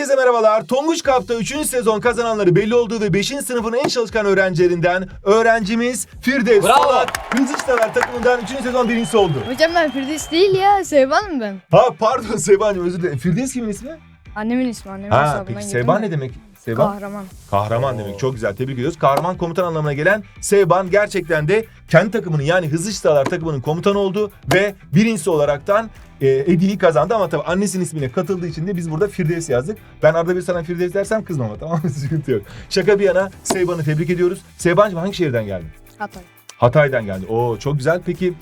Herkese merhabalar. Tonguç Kap'ta 3. sezon kazananları belli olduğu ve 5. sınıfın en çalışkan öğrencilerinden öğrencimiz Firdevs Bravo. Solak Hızlıçtalar takımından 3. sezon birincisi oldu. Hocam ben Firdevs değil ya. Sevban'ım ben. Ha pardon Seybancığım özür dilerim. Firdevs kimin ismi? Annemin ismi annemin Ha hesabından peki girdim Seyban ne demek? Seyban? Kahraman. Kahraman demek. Çok güzel. Tebrik ediyoruz. Kahraman komutan anlamına gelen Seyban gerçekten de kendi takımının yani Hızlı Çıtalar takımının komutanı oldu ve birincisi olaraktan e, hediyeyi kazandı ama tabii annesinin ismine katıldığı için de biz burada Firdevs yazdık. Ben arada bir sana Firdevs dersem kızma ama tamam mı? Sıkıntı yok. Şaka bir yana Seyban'ı tebrik ediyoruz. Seybancığım hangi şehirden geldin? Hatay. Hatay'dan geldi. Oo çok güzel. Peki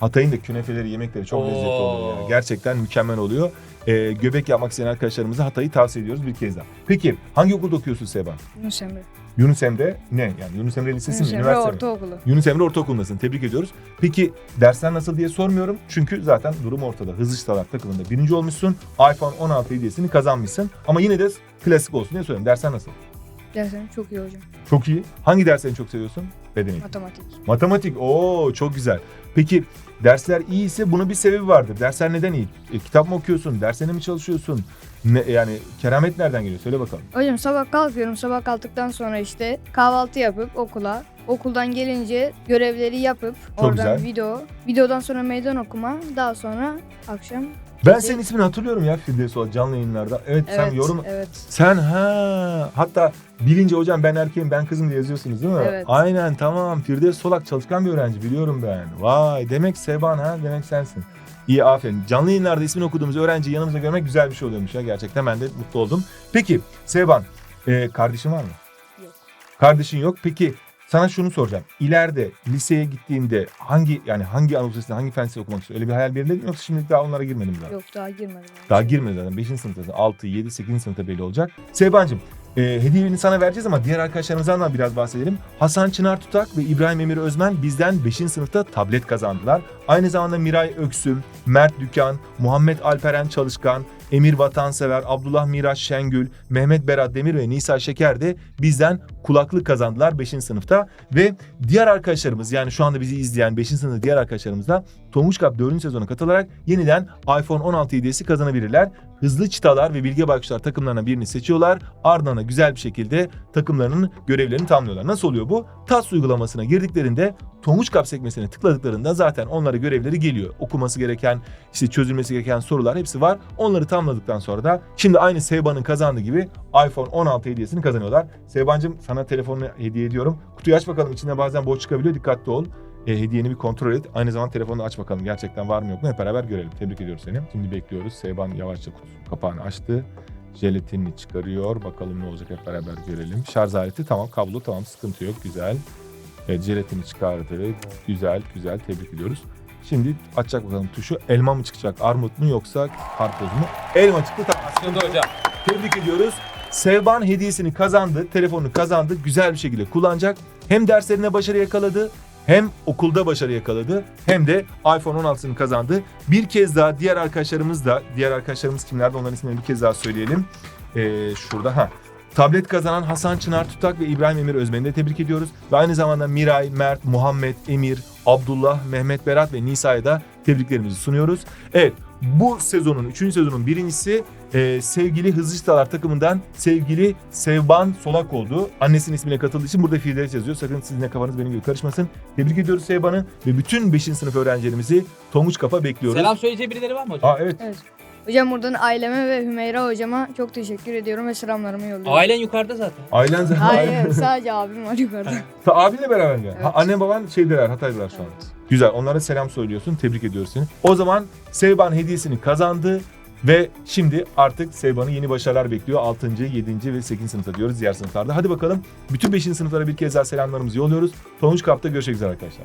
Hatay'ın da künefeleri, yemekleri çok lezzetli Oo. oluyor. ya. Gerçekten mükemmel oluyor. Ee, göbek yapmak isteyen arkadaşlarımıza Hatay'ı tavsiye ediyoruz bir kez daha. Peki hangi okulda okuyorsun Seyban? Yunus Emre. Yunus Emre ne? Yani Yunus Emre Lisesi Yunus mi? Emre Üniversite mi? Ortaokulu. Yunus Emre Ortaokulu'ndasın. Tebrik ediyoruz. Peki dersler nasıl diye sormuyorum. Çünkü zaten durum ortada. Hızlı çıtalar takımında birinci olmuşsun. iPhone 16 hediyesini kazanmışsın. Ama yine de klasik olsun diye söylüyorum. Dersler nasıl? Derslerim çok iyi hocam. Çok iyi. Hangi derslerini çok seviyorsun? Beden eğitimi. Matematik. Matematik. Oo çok güzel. Peki dersler iyi ise bunun bir sebebi vardır. Dersler neden iyi? E, kitap mı okuyorsun? Derslerine mi çalışıyorsun? Ne, yani keramet nereden geliyor? Söyle bakalım. Hocam sabah kalkıyorum. Sabah kalktıktan sonra işte kahvaltı yapıp okula. Okuldan gelince görevleri yapıp Çok oradan güzel. video. Videodan sonra meydan okuma. Daha sonra akşam. Ben senin ismini hatırlıyorum ya Firdevs Oğuz canlı yayınlarda. Evet, sen yorum Evet. Sen ha hatta bilince hocam ben erkeğim ben kızım diye yazıyorsunuz değil mi? Evet. Aynen tamam Firdevs Solak çalışkan bir öğrenci biliyorum ben. Vay demek Seban ha demek sensin. İyi aferin. Canlı yayınlarda ismini okuduğumuz öğrenciyi yanımıza görmek güzel bir şey oluyormuş ya. Gerçekten ben de mutlu oldum. Peki Seban e, kardeşin var mı? Yok. Kardeşin yok. Peki sana şunu soracağım. İleride liseye gittiğinde hangi yani hangi Anadolu Lisesi'nde hangi fen lisesi okumak istiyorsun? Öyle bir hayal belirledin mi yoksa şimdi daha onlara girmedin mi daha? Yok daha girmedim. Daha girmedi zaten. 5. sınıftasın. 6, 7, 8. sınıfta belli olacak. Seybancığım e, hediyeni sana vereceğiz ama diğer arkadaşlarımızdan da biraz bahsedelim. Hasan Çınar Tutak ve İbrahim Emir Özmen bizden 5. sınıfta tablet kazandılar. Aynı zamanda Miray Öksüm, Mert Dükan, Muhammed Alperen Çalışkan, Emir Vatansever, Abdullah Miraç Şengül, Mehmet Berat Demir ve Nisa Şeker de bizden kulaklık kazandılar 5. sınıfta. Ve diğer arkadaşlarımız yani şu anda bizi izleyen 5. sınıfta diğer arkadaşlarımız da Tonguç Cup 4. sezonu katılarak yeniden iPhone 16 hediyesi kazanabilirler. Hızlı çıtalar ve bilge bakışlar takımlarına birini seçiyorlar. Ardından da güzel bir şekilde takımlarının görevlerini tamamlıyorlar. Nasıl oluyor bu? TAS uygulamasına girdiklerinde Tonguç Cup sekmesine tıkladıklarında zaten onlara görevleri geliyor. Okuması gereken, işte çözülmesi gereken sorular hepsi var. Onları tamamladıktan sonra da şimdi aynı Seyban'ın kazandığı gibi iPhone 16 hediyesini kazanıyorlar. Seybancığım sana telefonunu hediye ediyorum. Kutuyu aç bakalım içinde bazen boş çıkabiliyor dikkatli ol. E, hediyeni bir kontrol et. Aynı zamanda telefonunu aç bakalım gerçekten var mı yok mu hep beraber görelim. Tebrik ediyoruz seni. Şimdi bekliyoruz. Seyban yavaşça kutu kapağını açtı. Jelatinini çıkarıyor. Bakalım ne olacak hep beraber görelim. Şarj aleti tamam kablo tamam sıkıntı yok güzel. Evet jelatini çıkardı. Güzel güzel tebrik ediyoruz. Şimdi açacak bakalım tuşu. Elma mı çıkacak armut mu yoksa karpuz mu? Elma çıktı tamam. Şimdi hocam. Tebrik ediyoruz. Sevban hediyesini kazandı, telefonunu kazandı. Güzel bir şekilde kullanacak. Hem derslerine başarı yakaladı, hem okulda başarı yakaladı, hem de iPhone 16'sını kazandı. Bir kez daha diğer arkadaşlarımız da, diğer arkadaşlarımız kimlerdi onların isimlerini bir kez daha söyleyelim. Ee, şurada ha. Tablet kazanan Hasan Çınar Tutak ve İbrahim Emir Özmen'i de tebrik ediyoruz. Ve aynı zamanda Miray, Mert, Muhammed, Emir, Abdullah, Mehmet Berat ve Nisa'ya da tebriklerimizi sunuyoruz. Evet bu sezonun, 3. sezonun birincisi e, sevgili Hızlı Çıtalar takımından sevgili Sevban Solak oldu. Annesinin ismine katıldığı için burada Firdevs yazıyor. Sakın sizin de kafanız benim gibi karışmasın. Tebrik ediyoruz Sevban'ı ve bütün 5. sınıf öğrencilerimizi Tonguç Kap'a bekliyoruz. Selam söyleyeceği birileri var mı hocam? Aa evet. Evet. Hocam buradan aileme ve Hümeyra hocama çok teşekkür ediyorum ve selamlarımı yolluyorum. Ailen yukarıda zaten. Ailen zaten. Hayır sadece abim var yukarıda. Ta, abinle beraber mi? Evet. Ha, annen baban şeydeler, Hatay'dalar şu an. Evet. Güzel. Onlara selam söylüyorsun. Tebrik ediyoruz seni. O zaman Sevban hediyesini kazandı ve şimdi artık Sevban'ı yeni başarılar bekliyor. 6. 7. ve 8. sınıfta diyoruz diğer sınıflarda. Hadi bakalım bütün 5. sınıflara bir kez daha selamlarımızı yolluyoruz. Tonguç Kap'ta görüşmek üzere arkadaşlar.